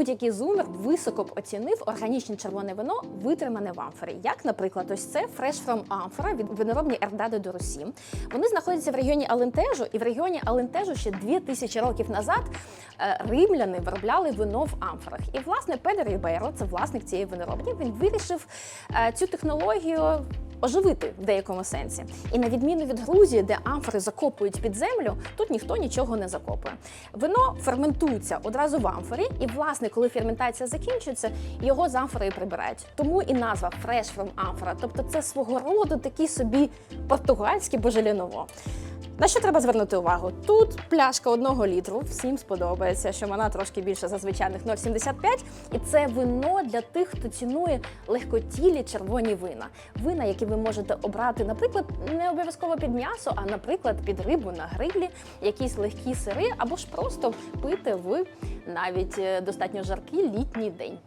будь-який зумер високо б оцінив органічне червоне вино, витримане в амфорі. Як, наприклад, ось це Fresh from Amphora від виноробні Ердаде до Русі. Вони знаходяться в регіоні Алентежу, і в регіоні Алентежу ще 2000 років назад е, римляни виробляли вино в амфорах. І власне Педер Рібейро, це власник цієї виноробні, він вирішив е, цю технологію оживити в деякому сенсі. І на відміну від Грузії, де амфори закопують під землю, тут ніхто нічого не закопує. Вино ферментується одразу в амфорі, і власне, коли ферментація закінчується, його з амфори прибирають. Тому і назва Fresh from Amphora. Тобто це свого роду такий собі португальський божеліново. На що треба звернути увагу? Тут пляшка одного літру, всім сподобається, що вона трошки більше за звичайних 0,75. І це вино для тих, хто цінує легкотілі червоні вина. Вина, які ви можете обрати, наприклад, не обов'язково під м'ясо, а наприклад, під рибу на грилі, якісь легкі сири, або ж просто пити в навіть е, достатньо жаркий літній день.